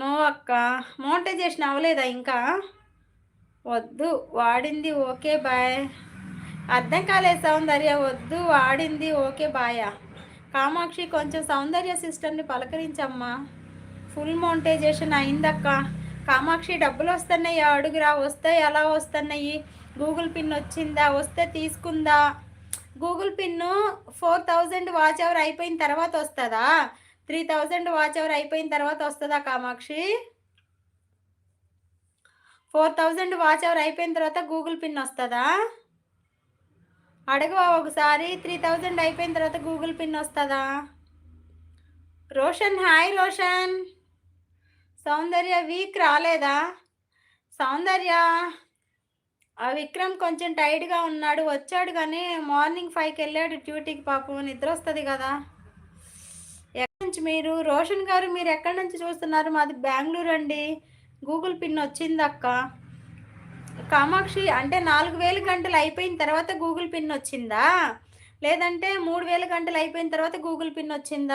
No అక్క. Monetisation అవ్వలేదా ఇంకా? వద్దు వాడింది ఓకే బాయ్. అర్థం కాలేదు సౌందర్య వద్దు వాడింది ఓకే బాయా కామాక్షి కొంచెం సౌందర్య సిస్టర్ని పలకరించమ్మా. ఫుల్ మోనిటైజేషన్ అయిందక్క. కామాక్షి డబ్బులు వస్తున్నాయి అడుగురా. వస్తే ఎలా వస్తున్నాయి. గూగుల్ పిన్ వచ్చిందా? వస్తే తీసుకుందా? Google pin four thousand watch hour అయిపోయిన తర్వాత వస్తుందా? త్రీ థౌజండ్ వాచ్ అవర్ అయిపోయిన తర్వాత వస్తుందా Kamakshi? Four thousand watch hour అయిపోయిన తర్వాత గూగుల్ పిన్ వస్తుందా? అడగవా ఒకసారి త్రీ థౌజండ్ అయిపోయిన తర్వాత గూగుల్ పిన్ వస్తుందా? రోషన్ హాయ్ రోషన్. సౌందర్య వీక్ రాలేదా? సౌందర్య ఆ విక్రమ్ కొంచెం టైట్గా ఉన్నాడు వచ్చాడు కానీ మార్నింగ్ ఫైవ్కి వెళ్ళాడు డ్యూటీకి పాపం నిద్ర వస్తుంది కదా. నుంచి మీరు? రోషన్ గారు మీరు ఎక్కడి నుంచి చూస్తున్నారు? మాది బెంగళూరు అండి. గూగుల్ పిన్ వచ్చింది అక్క. కామాక్షి అంటే నాలుగు వేల గంటలు అయిపోయిన తర్వాత గూగుల్ పిన్ వచ్చిందా? లేదంటే మూడు వేల గంటలు అయిపోయిన తర్వాత గూగుల్ పిన్ వచ్చిందా?